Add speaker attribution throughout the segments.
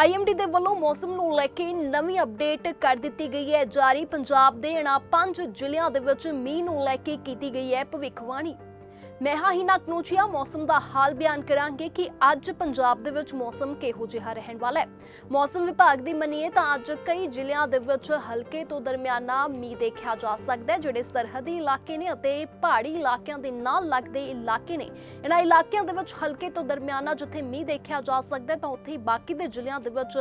Speaker 1: IMD ਦੇ ਵੱਲੋਂ ਮੌਸਮ ਨੂੰ ਲੈ ਕੇ ਨਵੀਂ ਅਪਡੇਟ ਕਰ ਦਿੱਤੀ ਗਈ ਹੈ। ਜਾਰੀ ਪੰਜਾਬ ਦੇ ਇਹਨਾਂ ਪੰਜ ਜ਼ਿਲ੍ਹਿਆਂ ਦੇ ਵਿੱਚ ਮੀਂਹ ਨੂੰ ਲੈ ਕੇ ਕੀਤੀ ਗਈ ਹੈ ਭਵਿੱਖਬਾਣੀ। ਮੈਂ ਹਾਂ ਹਿਨਾ ਕਨੂਚੀਆ ਮੌਸਮ ਦਾ ਹਾਲ ਬਿਆਨ ਕਰਾਂਗੇ ਕਿ ਅੱਜ ਪੰਜਾਬ ਦੇ ਵਿੱਚ ਮੌਸਮ ਕਿਹੋ ਜਿਹਾ ਰਹਿਣ ਵਾਲਾ ਹੈ। ਮੌਸਮ ਵਿਭਾਗ ਦੀ ਮੰਨੀਏ ਤਾਂ ਅੱਜ ਕਈ ਜ਼ਿਲ੍ਹਿਆਂ ਦੇ ਵਿੱਚ ਹਲਕੇ ਤੋਂ ਦਰਮਿਆਨਾ ਮੀਂਹ ਦੇਖਿਆ ਜਾ ਸਕਦਾ ਹੈ, ਜਿਹੜੇ ਸਰਹੱਦੀ ਇਲਾਕੇ ਨੇ ਅਤੇ ਪਹਾੜੀ ਇਲਾਕਿਆਂ ਦੇ ਨਾਲ ਲੱਗਦੇ ਇਲਾਕੇ ਨੇ। ਇਹਨਾਂ ਇਲਾਕਿਆਂ ਦੇ ਵਿੱਚ ਹਲਕੇ ਤੋਂ ਦਰਮਿਆਨਾ ਜਿੱਥੇ ਮੀਂਹ ਦੇਖਿਆ ਜਾ ਸਕਦਾ ਤਾਂ ਉੱਥੇ ਹੀ ਬਾਕੀ ਦੇ ਜ਼ਿਲ੍ਹਿਆਂ ਦੇ ਵਿੱਚ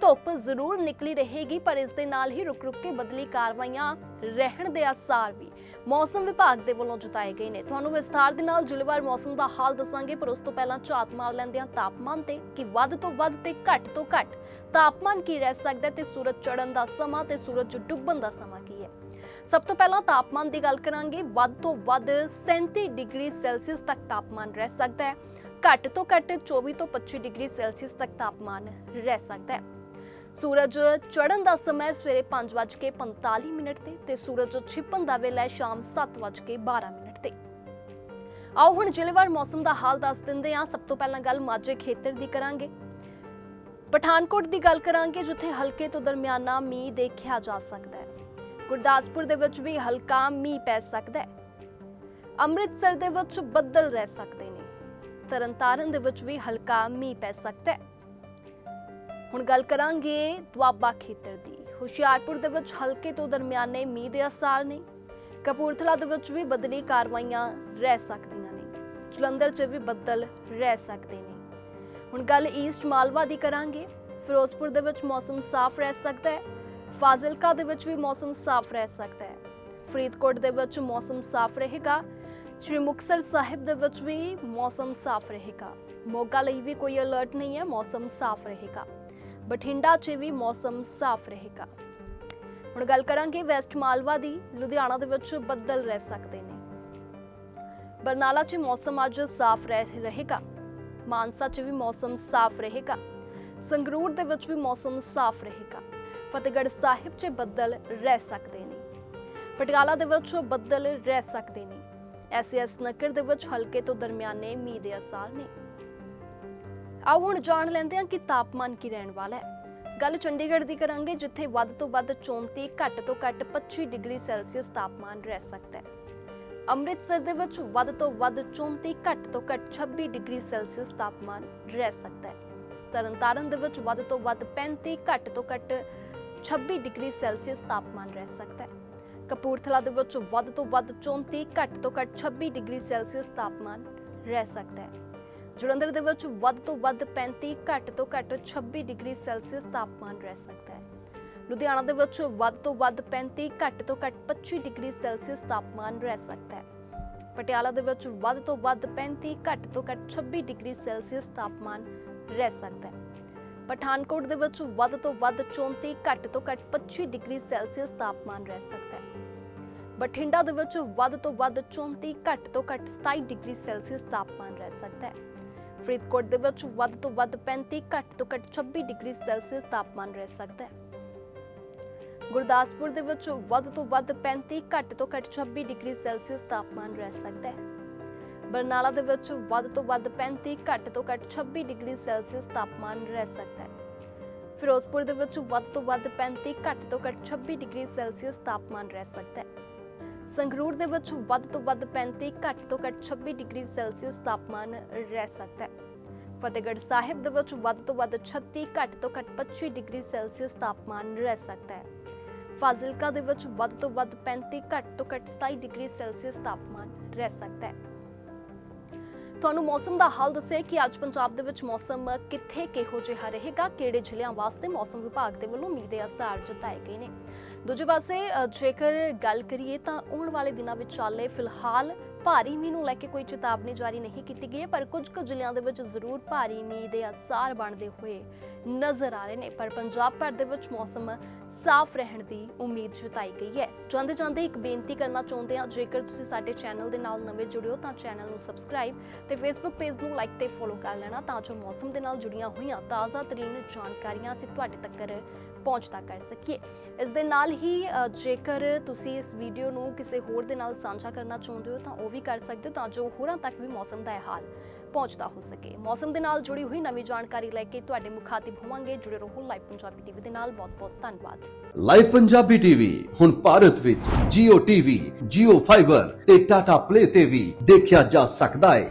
Speaker 1: ਧੁੱਪ ਜ਼ਰੂਰ ਨਿਕਲੀ ਰਹੇਗੀ, ਪਰ ਇਸ ਦੇ ਨਾਲ ਹੀ ਰੁਕ ਰੁਕ ਕੇ ਬਦਲੀ ਕਾਰਵਾਈਆਂ ਰਹਿਣ ਦੇ ਆਸਾਰ ਵੀ ਮੌਸਮ ਵਿਭਾਗ ਦੇ ਵੱਲੋਂ ਜਤਾਏ ਗਏ ਨੇ। ਤੁਹਾਨੂੰ ਵਿਸਥਾਰ ਦੇ ਨਾਲ ਜੁਲੇਵਾਰ ਮੌਸਮ ਦਾ ਹਾਲ ਦੱਸਾਂਗੇ, ਪਰ ਉਸ ਤੋਂ ਪਹਿਲਾਂ ਝਾਤ ਮਾਰ ਲੈਂਦੇ ਹਾਂ ਤਾਪਮਾਨ ਤੇ ਕਿ ਵੱਧ ਤੋਂ ਵੱਧ ਤੇ ਘੱਟ ਤੋਂ ਘੱਟ। ਤਾਪਮਾਨ ਕੀ ਰਹਿ ਸਕਦਾ ਹੈ ਤੇ ਸੂਰਜ ਚੜ੍ਹਨ ਦਾ ਸਮਾਂ ਤੇ ਸੂਰਜ ਡੁੱਬਣ ਦਾ ਸਮਾਂ ਕੀ ਹੈ? ਸਭ ਤੋਂ ਪਹਿਲਾਂ ਤਾਪਮਾਨ ਦੀ ਗੱਲ ਕਰਾਂਗੇ। ਵੱਧ ਤੋਂ ਵੱਧ 37 ਡਿਗਰੀ ਸੈਲਸੀਅਸ ਤੱਕ ਤਾਪਮਾਨ ਰਹਿ ਸਕਦਾ ਹੈ। ਘੱਟ ਤੋਂ ਘੱਟ 24 ਤੋਂ 25 ਡਿਗਰੀ ਸੈਲਸੀਅਸ ਤੱਕ ਤਾਪਮਾਨ ਰਹਿ ਸਕਦਾ ਹੈ। ਸੂਰਜ ਚੜ੍ਹਨ ਦਾ ਸਮਾਂ ਸਵੇਰੇ 5:45 ਮਿੰਟ ਤੇ ਤੇ ਸੂਰਜ ਛਿਪਣ ਦਾ ਵੇਲਾ ਹੈ ਸ਼ਾਮ 7:12 ਮਿੰਟ ਆਓ ਹੁਣ ਜ਼ਿਲ੍ਹੇਵਾਰ ਮੌਸਮ ਦਾ ਹਾਲ ਦੱਸ ਦਿੰਦੇ ਹਾਂ। ਸਭ ਤੋਂ ਪਹਿਲਾਂ ਗੱਲ ਮਾਝੇ ਖੇਤਰ ਦੀ ਕਰਾਂਗੇ। ਪਠਾਨਕੋਟ ਦੀ ਗੱਲ ਕਰਾਂਗੇ, ਜਿੱਥੇ ਹਲਕੇ ਤੋਂ ਦਰਮਿਆਨਾ ਮੀਂਹ ਦੇਖਿਆ ਜਾ ਸਕਦਾ ਹੈ। ਗੁਰਦਾਸਪੁਰ ਦੇ ਵਿੱਚ ਵੀ ਹਲਕਾ ਮੀਂਹ ਪੈ ਸਕਦਾ ਹੈ। ਅੰਮ੍ਰਿਤਸਰ ਦੇ ਵਿੱਚ ਬੱਦਲ ਰਹਿ ਸਕਦੇ ਨੇ। ਤਰਨਤਾਰਨ ਦੇ ਵਿੱਚ ਵੀ ਹਲਕਾ ਮੀਂਹ ਪੈ ਸਕਦਾ ਹੈ। ਹੁਣ ਗੱਲ ਕਰਾਂਗੇ ਦੁਆਬਾ ਖੇਤਰ ਦੀ। ਹੁਸ਼ਿਆਰਪੁਰ ਦੇ ਵਿੱਚ ਹਲਕੇ ਤੋਂ ਦਰਮਿਆਨੇ ਮੀਂਹ ਦੇ ਅਸਾਰ ਨੇ। ਕਪੂਰਥਲਾ ਦੇ ਵਿੱਚ ਵੀ ਬਦਲੀ ਕਾਰਵਾਈਆਂ ਰਹਿ ਸਕਦੀਆਂ ਨੇ। ਜਲੰਧਰ 'ਚ ਵੀ ਬੱਦਲ ਰਹਿ ਸਕਦੇ ਨੇ। ਹੁਣ ਗੱਲ ਈਸਟ ਮਾਲਵਾ ਦੀ ਕਰਾਂਗੇ। ਫਿਰੋਜ਼ਪੁਰ ਦੇ ਵਿੱਚ ਮੌਸਮ ਸਾਫ਼ ਰਹਿ ਸਕਦਾ ਹੈ। ਫਾਜ਼ਿਲਕਾ ਦੇ ਵਿੱਚ ਵੀ ਮੌਸਮ ਸਾਫ਼ ਰਹਿ ਸਕਦਾ ਹੈ। ਫਰੀਦਕੋਟ ਦੇ ਵਿੱਚ ਮੌਸਮ ਸਾਫ਼ ਰਹੇਗਾ। ਸ਼੍ਰੀ ਮੁਕਤਸਰ ਸਾਹਿਬ ਦੇ ਵਿੱਚ ਵੀ ਮੌਸਮ ਸਾਫ਼ ਰਹੇਗਾ। ਮੋਗਾ ਲਈ ਵੀ ਕੋਈ ਅਲਰਟ ਨਹੀਂ ਹੈ, ਮੌਸਮ ਸਾਫ਼ ਰਹੇਗਾ। ਬਠਿੰਡਾ 'ਚ ਵੀ ਮੌਸਮ ਸਾਫ਼ ਰਹੇਗਾ। ਹੁਣ ਗੱਲ ਕਰਾਂਗੇ ਵੈਸਟ ਮਾਲਵਾ ਦੀ। ਲੁਧਿਆਣਾ ਦੇ ਵਿੱਚ ਬੱਦਲ ਰਹਿ ਸਕਦੇ ਨੇ। ਬਰਨਾਲਾ 'ਚ ਮੌਸਮ ਅੱਜ ਸਾਫ਼ ਰਹਿ ਰਹੇਗਾ। ਮਾਨਸਾ 'ਚ ਵੀ ਮੌਸਮ ਸਾਫ਼ ਰਹੇਗਾ। ਸੰਗਰੂਰ ਦੇ ਵਿੱਚ ਵੀ ਮੌਸਮ ਸਾਫ਼ ਰਹੇਗਾ। ਫਤਿਹਗੜ੍ਹ ਸਾਹਿਬ 'ਚ ਬੱਦਲ ਰਹਿ ਸਕਦੇ ਨੇ। ਪਟਿਆਲਾ ਦੇ ਵਿੱਚ ਬੱਦਲ ਰਹਿ ਸਕਦੇ ਨੇ। ਐਸਐਸ ਨਗਰ ਦੇ ਵਿੱਚ ਹਲਕੇ ਤੋਂ ਦਰਮਿਆਨੇ ਮੀਂਹ ਦੇ ਅਸਾਰ ਨੇ। ਆਓ ਹੁਣ ਜਾਣ ਲੈਂਦੇ ਹਾਂ ਕਿ ਤਾਪਮਾਨ ਕੀ ਰਹਿਣ ਵਾਲਾ ਹੈ। ਗੱਲ ਚੰਡੀਗੜ੍ਹ ਦੀ ਕਰਾਂਗੇ, ਜਿੱਥੇ ਵੱਧ ਤੋਂ ਵੱਧ 34 ਘੱਟ ਤੋਂ ਘੱਟ 25 ਡਿਗਰੀ ਸੈਲਸੀਅਸ ਤਾਪਮਾਨ ਰਹਿ ਸਕਦਾ ਹੈ। ਅੰਮ੍ਰਿਤਸਰ ਦੇ ਵਿੱਚ ਵੱਧ ਤੋਂ ਵੱਧ 34 ਘੱਟ ਤੋਂ ਘੱਟ 26 ਡਿਗਰੀ ਸੈਲਸੀਅਸ ਤਾਪਮਾਨ ਰਹਿ ਸਕਦਾ ਹੈ। ਤਰਨਤਾਰਨ ਦੇ ਵਿੱਚ ਵੱਧ ਤੋਂ ਵੱਧ 35 ਘੱਟ ਤੋਂ ਘੱਟ 26 ਡਿਗਰੀ ਸੈਲਸੀਅਸ ਤਾਪਮਾਨ ਰਹਿ ਸਕਦਾ ਹੈ। ਕਪੂਰਥਲਾ ਦੇ ਵਿੱਚ ਵੱਧ ਤੋਂ ਵੱਧ 34 ਘੱਟ ਤੋਂ ਘੱਟ 26 ਡਿਗਰੀ ਸੈਲਸੀਅਸ ਤਾਪਮਾਨ ਰਹਿ ਸਕਦਾ ਹੈ। ਜਲੰਧਰ ਦੇ ਵਿੱਚ ਵੱਧ ਤੋਂ ਵੱਧ 35 ਘੱਟ ਤੋਂ ਘੱਟ 26 ਡਿਗਰੀ ਸੈਲਸੀਅਸ ਤਾਪਮਾਨ ਰਹਿ ਸਕਦਾ ਹੈ। ਲੁਧਿਆਣਾ ਦੇ ਵਿੱਚ ਵੱਧ ਤੋਂ ਵੱਧ 35 ਘੱਟ ਤੋਂ ਘੱਟ 25 ਡਿਗਰੀ ਸੈਲਸੀਅਸ ਤਾਪਮਾਨ ਰਹਿ ਸਕਦਾ ਹੈ। ਪਟਿਆਲਾ ਦੇ ਵਿੱਚ ਵੱਧ ਤੋਂ ਵੱਧ 35 ਘੱਟ ਤੋਂ ਘੱਟ 26 ਡਿਗਰੀ ਸੈਲਸੀਅਸ ਤਾਪਮਾਨ ਰਹਿ ਸਕਦਾ ਹੈ। ਪਠਾਨਕੋਟ ਦੇ ਵਿੱਚ ਵੱਧ ਤੋਂ ਵੱਧ 34 ਘੱਟ ਤੋਂ ਘੱਟ 25 ਡਿਗਰੀ ਸੈਲਸੀਅਸ ਤਾਪਮਾਨ ਰਹਿ ਸਕਦਾ ਹੈ। ਬਠਿੰਡਾ ਦੇ ਵਿੱਚ ਵੱਧ ਤੋਂ ਵੱਧ 34 ਘੱਟ ਤੋਂ ਘੱਟ 27 ਡਿਗਰੀ ਸੈਲਸੀਅਸ ਤਾਪਮਾਨ ਰਹਿ ਸਕਦਾ ਹੈ। ਫਰੀਦਕੋਟ ਦੇ ਵਿੱਚ ਵੱਧ ਤੋਂ ਵੱਧ 35 ਘੱਟ ਤੋਂ ਘੱਟ 26 ਡਿਗਰੀ ਸੈਲਸੀਅਸ ਤਾਪਮਾਨ ਰਹਿ ਸਕਦਾ ਹੈ। ਗੁਰਦਾਸਪੁਰ ਦੇ ਵਿੱਚ ਵੱਧ ਤੋਂ ਵੱਧ 35 ਘੱਟ ਤੋਂ ਘੱਟ 26 ਡਿਗਰੀ ਸੈਲਸੀਅਸ ਤਾਪਮਾਨ ਰਹਿ ਸਕਦਾ ਹੈ। ਬਰਨਾਲਾ ਦੇ ਵਿੱਚ ਵੱਧ ਤੋਂ ਵੱਧ 35 ਘੱਟ ਤੋਂ ਘੱਟ 26 ਡਿਗਰੀ ਸੈਲਸੀਅਸ ਤਾਪਮਾਨ ਰਹਿ ਸਕਦਾ ਹੈ। ਫਿਰੋਜ਼ਪੁਰ ਦੇ ਵਿੱਚ ਵੱਧ ਤੋਂ ਵੱਧ 35 ਘੱਟ ਤੋਂ ਘੱਟ 26 ਡਿਗਰੀ ਸੈਲਸੀਅਸ ਤਾਪਮਾਨ ਰਹਿ ਸਕਦਾ ਹੈ। ਸੰਗਰੂਰ ਦੇ ਵਿੱਚ ਵੱਧ ਤੋਂ ਵੱਧ 35 ਘੱਟ ਤੋਂ ਘੱਟ 26 ਡਿਗਰੀ ਸੈਲਸੀਅਸ ਤਾਪਮਾਨ ਰਹਿ ਸਕਦਾ ਹੈ। ਫਤਿਹਗੜ੍ਹ ਸਾਹਿਬ ਦੇ ਵਿੱਚ ਵੱਧ ਤੋਂ ਵੱਧ 36 ਘੱਟ ਤੋਂ ਘੱਟ 25 ਡਿਗਰੀ ਸੈਲਸੀਅਸ ਤਾਪਮਾਨ ਰਹਿ ਸਕਦਾ ਹੈ। ਫਾਜ਼ਿਲਕਾ ਦੇ ਵਿੱਚ ਵੱਧ ਤੋਂ ਵੱਧ 35 ਘੱਟ ਤੋਂ ਘੱਟ 27 ਡਿਗਰੀ ਸੈਲਸੀਅਸ ਤਾਪਮਾਨ ਰਹਿ ਸਕਦਾ ਹੈ। ਤੁਹਾਨੂੰ ਮੌਸਮ ਦਾ ਹਾਲ ਦੱਸਿਆ ਕਿ ਅੱਜ ਪੰਜਾਬ ਦੇ ਵਿੱਚ ਮੌਸਮ ਕਿੱਥੇ ਕਿਹੋ ਜਿਹਾ ਰਹੇਗਾ, ਕਿਹੜੇ ਜ਼ਿਲ੍ਹਿਆਂ ਵਾਸਤੇ ਮੌਸਮ ਵਿਭਾਗ ਦੇ ਵੱਲੋਂ ਮੀਂਹ ਦੇ ਅਸਾਰ ਜਤਾਏ ਗਏ ਨੇ। ਦੂਜੇ ਪਾਸੇ ਜੇਕਰ ਗੱਲ ਕਰੀਏ ਤਾਂ ਆਉਣ ਵਾਲੇ ਦਿਨਾਂ ਵਿੱਚ ਚਾਲੇ ਫਿਲਹਾਲ ਭਾਰੀ ਮੀਂਹ ਨੂੰ ਲੈ ਕੇ ਕੋਈ ਚੇਤਾਵਨੀ ਜਾਰੀ ਨਹੀਂ ਕੀਤੀ ਗਈ ਪਰ ਕੁਝ ਕੁ ਜ਼ਿਲ੍ਹਿਆਂ ਦੇ ਵਿੱਚ ਜ਼ਰੂਰ ਭਾਰੀ ਮੀਂਹ ਦੇ ਅਸਾਰ ਬਣਦੇ ਹੋਏ ਨਜ਼ਰ ਆ ਰਹੇ ਨੇ। ਪਰ ਪੰਜਾਬ ਭਰ ਦੇ ਵਿੱਚ ਮੌਸਮ ਸਾਫ਼ ਰਹਿਣ ਦੀ ਉਮੀਦ ਜਤਾਈ ਗਈ ਹੈ। ਜਾਂਦੇ ਜਾਂਦੇ ਇੱਕ ਬੇਨਤੀ ਕਰਨਾ ਚਾਹੁੰਦੇ ਹਾਂ, ਜੇਕਰ ਤੁਸੀਂ ਸਾਡੇ ਚੈਨਲ ਦੇ ਨਾਲ ਨਵੇਂ ਜੁੜਿਓ ਤਾਂ ਚੈਨਲ ਨੂੰ ਸਬਸਕ੍ਰਾਈਬ ਤੇ ਫੇਸਬੁੱਕ ਪੇਜ ਨੂੰ ਲਾਈਕ ਤੇ ਫੋਲੋ ਕਰ ਲੈਣਾ, ਤਾਂ ਜੋ ਮੌਸਮ ਦੇ ਨਾਲ ਜੁੜੀਆਂ ਹੋਈਆਂ ਤਾਜ਼ਾ ਤਰੀਨ ਜਾਣਕਾਰੀਆਂ ਅਸੀਂ ਤੁਹਾਡੇ ਤੱਕ ਪਹੁੰਚਦਾ ਕਰ ਸਕੀਏ। ਇਸ ਦੇ ਨਾਲ ਹੀ ਜੇਕਰ ਤੁਸੀਂ ਇਸ ਵੀਡੀਓ ਨੂੰ ਕਿਸੇ ਹੋਰ ਦੇ ਨਾਲ ਸਾਂਝਾ ਕਰਨਾ ਚਾਹੁੰਦੇ ਹੋ ਤਾਂ ਉਹ ਵੀ ਕਰ ਸਕਦੇ ਹੋ ਤਾਂ ਜੋ ਹੋਰਾਂ ਤੱਕ ਵੀ ਮੌਸਮ ਦਾ ਹਾਲ ਪਹੁੰਚਦਾ ਹੋ ਸਕੇ। ਮੌਸਮ ਦੇ ਨਾਲ ਜੁੜੀ ਹੋਈ ਨਵੀਂ ਜਾਣਕਾਰੀ ਲੈ ਕੇ ਤੁਹਾਡੇ ਮੁਖਾਤਿਬ ਹੋਵਾਂਗੇ। ਜੁੜੇ ਰਹੋ ਲਾਈਵ ਪੰਜਾਬੀ ਟੀਵੀ ਦੇ ਨਾਲ। ਬਹੁਤ-ਬਹੁਤ ਧੰਨਵਾਦ।
Speaker 2: ਲਾਈਵ ਪੰਜਾਬੀ ਟੀਵੀ ਹੁਣ ਭਾਰਤ ਵਿੱਚ Jio TV, Jio Fiber ਤੇ Tata Play ਤੇ ਵੀ ਦੇਖਿਆ ਜਾ ਸਕਦਾ ਹੈ।